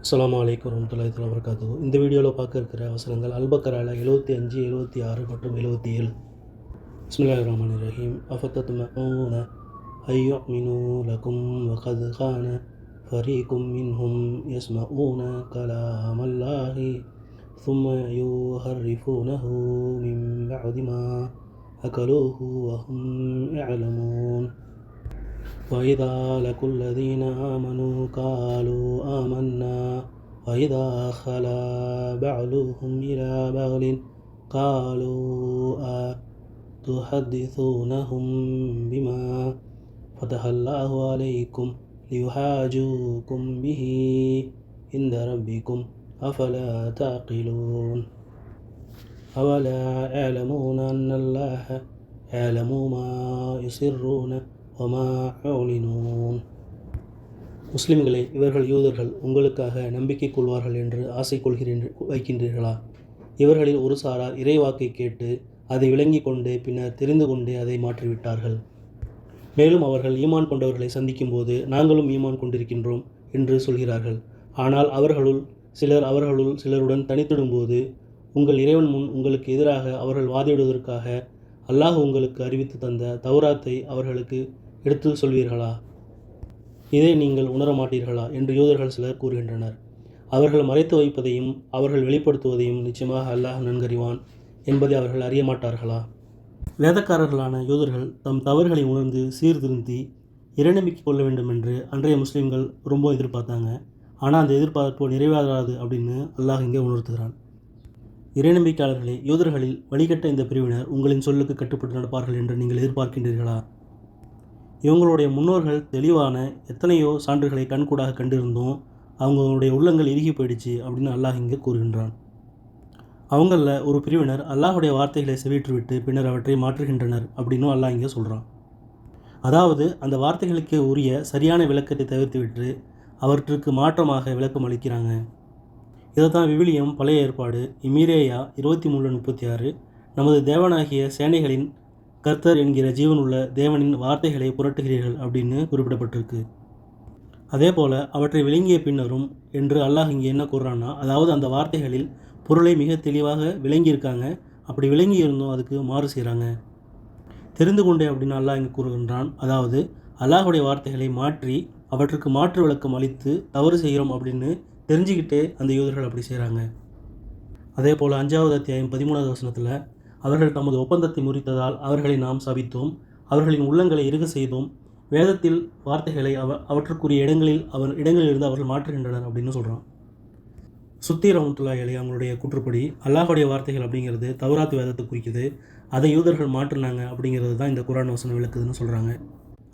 அஸ்ஸலாமு அலைக்கும் வரமத்துல்லாஹி தஆலா வபரகாத்துஹு இந்த வீடியோவில் பார்க்க இருக்கிற வசனங்கள் அல்பக்கரால எழுபத்தி அஞ்சு எழுபத்தி ஆறு மற்றும் எழுபத்தி ஏழு பிஸ்மில்லாஹிர் ரஹ்மானிர் ரஹீம் அஃபத்தத்மஊன ஐயுமினு லகும் வகத் கான ஃபரீகும் மின்ஹும் யஸ்மஊன கலாமல்லாஹி ثم يحرفونه من بعد ما أكلوه وهم يعلمون وإذا لقوا الذين آمنوا قالوا آمنا. وإذا خلا بعضهم إلى بعض قالوا أتحدثونهم بما فتح الله عليكم ليحاجوكم به عند ربكم أفلا تعقلون؟ أولا يعلمون أن الله يعلم ما يسرون ஒமா ஒளினோன் முஸ்லிம்களே இவர்கள் யூதர்கள் உங்களுக்காக நம்பிக்கை கொள்வார்கள் என்று ஆசை கொள்கிறேன் வைக்கின்றீர்களா? இவர்களில் ஒரு சாரார் இறைவாக்கை கேட்டு அதை விளங்கிக் கொண்டு பின்னர் தெரிந்து கொண்டு அதை மாற்றிவிட்டார்கள். மேலும் அவர்கள் ஈமான் கொண்டவர்களை சந்திக்கும்போது நாங்களும் ஈமான் கொண்டிருக்கின்றோம் என்று சொல்கிறார்கள். ஆனால் அவர்களுள் சிலர் அவர்களுள் சிலருடன் தனித்திடும்போது உங்கள் இறைவன் முன் உங்களுக்கு எதிராக அவர்கள் வாதிடுவதற்காக அல்லாஹ் உங்களுக்கு அறிவித்து தந்த தௌராத்தை அவர்களுக்கு எடுத்து சொல்வீர்களா? இதை நீங்கள் உணர மாட்டீர்களா? என்று யூதர்கள் சிலர் கூறுகின்றனர். அவர்கள் மறைத்து வைப்பதையும் அவர்கள் வெளிப்படுத்துவதையும் நிச்சயமாக அல்லாஹ் நன்கறிவான் என்பதை அவர்கள் அறிய மாட்டார்களா? வேதக்காரர்களான யூதர்கள் தம் தவறுகளை உணர்ந்து சீர்திருந்தி இறைநம்பிக்கை கொள்ள வேண்டும் என்று அன்றைய முஸ்லீம்கள் ரொம்ப எதிர்பார்த்தாங்க. ஆனால் அந்த எதிர்பார்ப்பு நிறைவேறாது அப்படின்னு அல்லாஹ் இங்கே உணர்த்துகிறான். இறைநம்பிக்கையாளர்களே யூதர்களில் வழிகட்ட இந்த பிரிவினர் உங்களின் சொல்லுக்கு கட்டுப்பட்டு நடப்பார்கள் என்று நீங்கள் எதிர்பார்க்கின்றீர்களா? இவங்களுடைய முன்னோர்கள் தெளிவான எத்தனையோ சான்றுகளை கண்கூடாக கண்டிருந்தோம். அவங்களுடைய உள்ளங்கள் இறுகி போயிடுச்சு அப்படின்னு அல்லாஹ் இங்கே கூறுகின்றான். அவங்களில் ஒரு பிரிவினர் அல்லாஹுடைய வார்த்தைகளை செவிற்றுவிட்டு பின்னர் அவற்றை மாற்றுகின்றனர் அப்படின்னும் அல்லாஹ் இங்கே சொல்கிறான் அதாவது அந்த வார்த்தைகளுக்கு உரிய சரியான விளக்கத்தை தவிர்த்துவிட்டு அவற்றிற்கு மாற்றமாக விளக்கம் அளிக்கிறாங்க. இதைத்தான் விவிலியம் பழைய ஏற்பாடு. இமீரேயா இருபத்தி மூணு முப்பத்தி ஆறு. நமது தேவனாகிய சேனைகளின் கர்த்தர் என்கிற ஜீவனுள்ள தேவனின் வார்த்தைகளை புரட்டுகிறீர்கள் அப்படின்னு குறிப்பிடப்பட்டிருக்கு. அதே போல் அவற்றை விளங்கிய பின்னரும் என்று அல்லாஹ் இங்கே என்ன கூறுறான்னா அதாவது அந்த வார்த்தைகளில் பொருளை மிக தெளிவாக விளங்கியிருக்காங்க. அப்படி விளங்கி இருந்தும் அதுக்கு மாறு செய்கிறாங்க தெரிந்து கொண்டே அப்படின்னு அல்லாஹ் இங்கே கூறுகின்றான் அதாவது அல்லாஹுடைய வார்த்தைகளை மாற்றி அவற்றுக்கு மாற்று விளக்கம் அளித்து தவறு செய்கிறோம் அப்படின்னு தெரிஞ்சுக்கிட்டே அந்த யூதர்கள் அப்படி செய்கிறாங்க அதே போல் அஞ்சாவது அத்தியாயம் பதிமூணாவது வசனத்தில் அவர்கள் தமது ஒப்பந்தத்தை முறித்ததால் அவர்களை நாம் சபித்தோம். அவர்களின் உள்ளங்களை இறுக செய்தோம். வேதத்தில் வார்த்தைகளை அவ அவற்றுக்குரிய இடங்களில் அவர் இடங்களிலிருந்து அவர்கள் மாற்றுகின்றனர் அப்படின்னு சொல்கிறான் சுத்தி ரமத்துல்லா அலி அவங்களுடைய கூற்றுப்படி அல்லாஹுடைய வார்த்தைகள் அப்படிங்கிறது தௌராத் வேதத்தை குறிக்குது. அதை யூதர்கள் மாற்றினாங்க அப்படிங்கிறது தான் இந்த குரான் வசனம் விளக்குதுன்னு சொல்கிறாங்க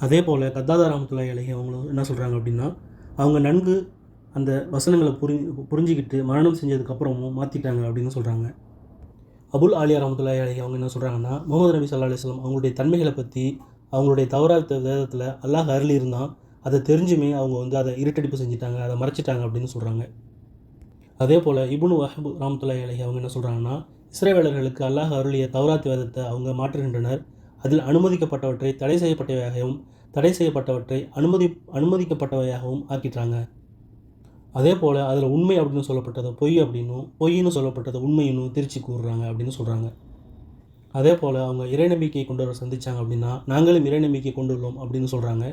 அதே போல் கத்தாதா ரமத்துல்லா அலி அவங்களும் என்ன சொல்கிறாங்க அப்படின்னா அவங்க நன்கு அந்த வசனங்களை புரி புரிஞ்சிக்கிட்டு மரணம் செஞ்சதுக்கப்புறமும் மாற்றிட்டாங்க அப்படின்னு சொல்கிறாங்க அபுல் ஆலியா ரமத்துல்லாய் அலி அவங்க என்ன சொல்கிறாங்கன்னா முகமது நபி சல்லா அலிஸ்லாம் அவங்களுடைய தன்மைகளை பற்றி அவங்களுடைய தவறாத்த வேதத்தில் அல்லாஹ் அருளி இருந்தால் அதை தெரிஞ்சுமே அவங்க வந்து அதை இருட்டடிப்பு செஞ்சுட்டாங்க அதை மறைச்சிட்டாங்க அப்படின்னு சொல்கிறாங்க அதே போல் இபுனு வஹபு ராமத்துல்லாய் அலி அவங்க என்ன சொல்கிறாங்கன்னா இஸ்ரேவேலர்களுக்கு அல்லாஹ் அருளிய தௌராத் வேதத்தை அவங்க மாற்றுகின்றனர். அதில் அனுமதிக்கப்பட்டவற்றை தடை செய்யப்பட்டவையாகவும் தடை செய்யப்பட்டவற்றை அனுமதி அனுமதிக்கப்பட்டவையாகவும் ஆக்கிட்டாங்க. அதே போல் அதில் உண்மை அப்படின்னு சொல்லப்பட்டதை பொய் அப்படின்னும் பொய்ன்னு சொல்லப்பட்டதை உண்மையினும் திருச்சி கூறுறாங்க அப்படின்னு சொல்கிறாங்க அதே போல் அவங்க இறைநம்பிக்கை கொண்டு சந்தித்தாங்க அப்படின்னா நாங்களும் இறைநம்பிக்கை கொண்டுள்ளோம் அப்படின்னு சொல்கிறாங்க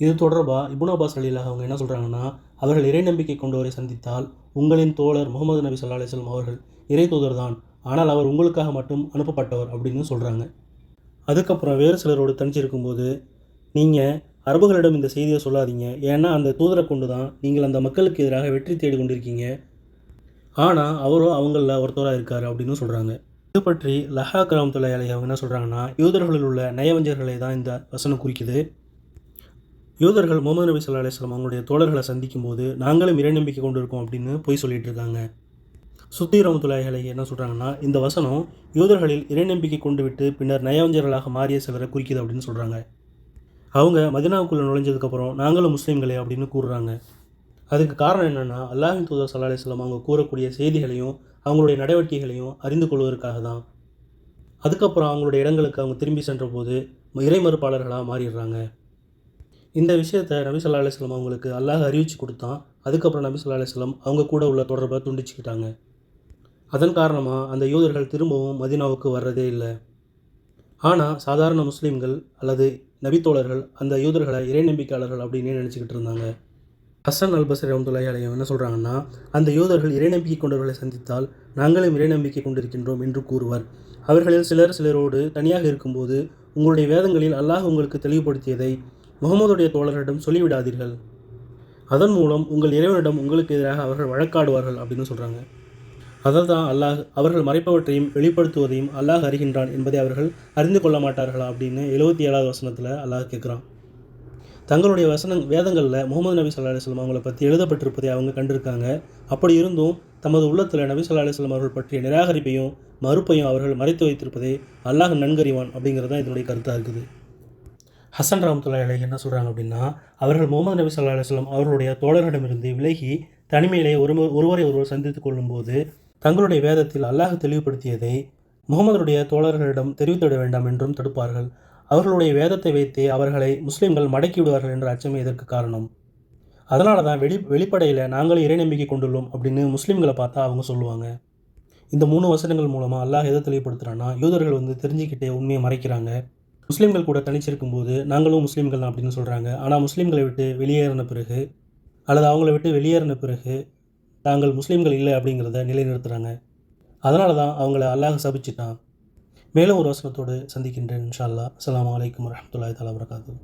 இது தொடர்பாக இபுன் அப்பாஸ் அலியில் அவங்க என்ன சொல்கிறாங்கன்னா அவர்கள் இறைநம்பிக்கை கொண்டவரை சந்தித்தால் உங்களின் தோழர் முகமது நபி சல்லா அலிஸ்லாம் அவர்கள் இறை தூதர் தான் ஆனால் அவர் உங்களுக்காக மட்டும் அனுப்பப்பட்டவர் அப்படின்னு சொல்கிறாங்க அதுக்கப்புறம் வேறு சிலரோடு தனிச்சிருக்கும்போது நீங்கள் அரபுகளிடம் இந்த செய்தியை சொல்லாதீங்க. ஏன்னா அந்த தூதரை கொண்டு தான் நீங்கள் அந்த மக்களுக்கு எதிராக வெற்றி தேடி கொண்டிருக்கீங்க ஆனால் அவரும் அவங்களில் ஒருத்தராக இருக்கார் அப்படின்னு சொல்கிறாங்க இது பற்றி லஹா கிராமத்துள்ள அலி அவங்க என்ன சொல்கிறாங்கன்னா யூதர்களில் உள்ள நயவஞ்சர்களை தான் இந்த வசனம் குறிக்குது. யூதர்கள் முகமது நபி சொல்லா அலிஸ்லாம் அவங்களுடைய தோழர்களை சந்திக்கும் போது நாங்களும் இறைநம்பிக்கை கொண்டு இருக்கோம் அப்படின்னு போய் சொல்லிட்டு இருக்காங்க. சுத்தி ரமத்துல்லாஹலை என்ன சொல்கிறாங்கன்னா இந்த வசனம் யூதர்களில் இறைநம்பிக்கை கொண்டு விட்டு பின்னர் நயவஞ்சர்களாக மாறிய சிலரை குறிக்குது அப்படின்னு சொல்கிறாங்க அவங்க மதினாவுக்குள்ளே நுழைஞ்சதுக்கப்புறம் நாங்களும் முஸ்லீம்களே அப்படின்னு கூறுறாங்க. அதுக்கு காரணம் என்னென்னா அல்லாஹின் தூதர் சல்லா அலிஸ்லாம் அவங்க கூறக்கூடிய செய்திகளையும் அவங்களுடைய நடவடிக்கைகளையும் அறிந்து கொள்வதற்காக தான். அதுக்கப்புறம் அவங்களுடைய இடங்களுக்கு அவங்க திரும்பி சென்ற போது இறை மறுப்பாளர்களாக மாறிடுறாங்க. இந்த விஷயத்தை நபி சொல்லா அலைஹி அவங்களுக்கு அல்லாஹ் அறிவிச்சு கொடுத்தான். அதுக்கப்புறம் நபி சொல்லா அலைஹி அவங்க கூட உள்ள தொடர்பை துண்டிச்சுக்கிட்டாங்க. அதன் காரணமாக அந்த யூதர்கள் திரும்பவும் மதீனாவுக்கு வர்றதே இல்லை. ஆனால் சாதாரண முஸ்லீம்கள் அல்லது நபித்தோழர்கள் அந்த யூதர்களை இறை நம்பிக்கையாளர்கள் அப்படின்னு நினச்சிக்கிட்டு இருந்தாங்க. ஹசன் அல்பசர் பசரி அலையம் என்ன சொல்கிறாங்கன்னா அந்த யூதர்கள் இறைநம்பிக்கை கொண்டவர்களை சந்தித்தால் நாங்களும் இறைநம்பிக்கை கொண்டிருக்கின்றோம் என்று கூறுவர். அவர்களில் சிலர் சிலரோடு தனியாக இருக்கும்போது உங்களுடைய வேதங்களில் அல்லாஹ் உங்களுக்கு தெளிவுபடுத்தியதை முகமதுடைய தோழர்களிடம் சொல்லிவிடாதீர்கள். அதன் மூலம் உங்கள் இறைவனிடம் உங்களுக்கு எதிராக அவர்கள் வழக்காடுவார்கள் அப்படின்னு சொல்கிறாங்க அதல்தான் அல்லாஹ் அவர்கள் மறைப்பவற்றையும் வெளிப்படுத்துவதையும் அல்லாஹ் அறிகின்றான் என்பதை அவர்கள் அறிந்து கொள்ள மாட்டார்களா அப்படின்னு எழுபத்தி ஏழாவது வசனத்தில் அல்லாஹ் கேட்குறான். தங்களுடைய வசன வேதங்களில் முகமது நபி ஸல்லல்லாஹு அலைஹி அவங்களை பற்றி எழுதப்பட்டிருப்பதை அவங்க கண்டிருக்காங்க. அப்படி இருந்தும் தமது உள்ளத்தில் நபி ஸல்லல்லாஹு அலைஹி அவர்கள் பற்றிய நிராகரிப்பையும் மறுப்பையும் அவர்கள் மறைத்து வைத்திருப்பதை அல்லாஹ் நன்கறிவான் அப்படிங்கிறது தான் இதனுடைய கருத்தாக இருக்குது. ஹசன் ரஹமத்துல்லாஹி இலை என்ன சொல்கிறாங்க அப்படின்னா அவர்கள் முகமது நபி ஸல்லல்லாஹு அலுவலம் அவர்களுடைய தோழர்களிடமிருந்து விலகி தனிமையிலே ஒரு ஒருவரை ஒருவர் சந்தித்து கொள்ளும்போது தங்களுடைய வேதத்தில் அல்லாஹ் தெளிவுபடுத்தியதை முகமதுடைய தோழர்களிடம் தெரிவித்துவிட வேண்டாம் என்றும் தடுப்பார்கள். அவர்களுடைய வேதத்தை வைத்தே அவர்களை முஸ்லிம்கள் மடக்கி விடுவார்கள் என்ற அச்சமே இதற்கு காரணம். அதனால தான் வெளி வெளிப்படையில் நாங்களும் இறை நம்பிக்கை கொண்டுள்ளோம் அப்படின்னு முஸ்லீம்களை பார்த்தா அவங்க சொல்லுவாங்க. இந்த மூணு வசனங்கள் மூலமாக அல்லாஹ் எதை தெளிவுபடுத்துகிறான்னா யூதர்கள் வந்து தெரிஞ்சுக்கிட்டே உண்மையை மறைக்கிறாங்க. முஸ்லீம்கள் கூட தனிச்சிருக்கும் போது நாங்களும் முஸ்லீம்கள் அப்படின்னு சொல்கிறாங்க ஆனால் முஸ்லீம்களை விட்டு வெளியேறின பிறகு அல்லது அவங்கள விட்டு வெளியேறின பிறகு தாங்கள் முஸ்லீம்கள் இல்லை அப்படிங்கிறத நிலைநிறுத்துகிறாங்க அதனால தான் அவங்கள அல்லாஹ் சபிச்சிட்டான். மேலும் ஒரு வசனத்தோடு சந்திக்கின்றேன் இன்ஷா அல்லாஹ். அலாம் வலைக்கம் வரஹ்மத்துல்லாஹி தஆலா வரகாத்து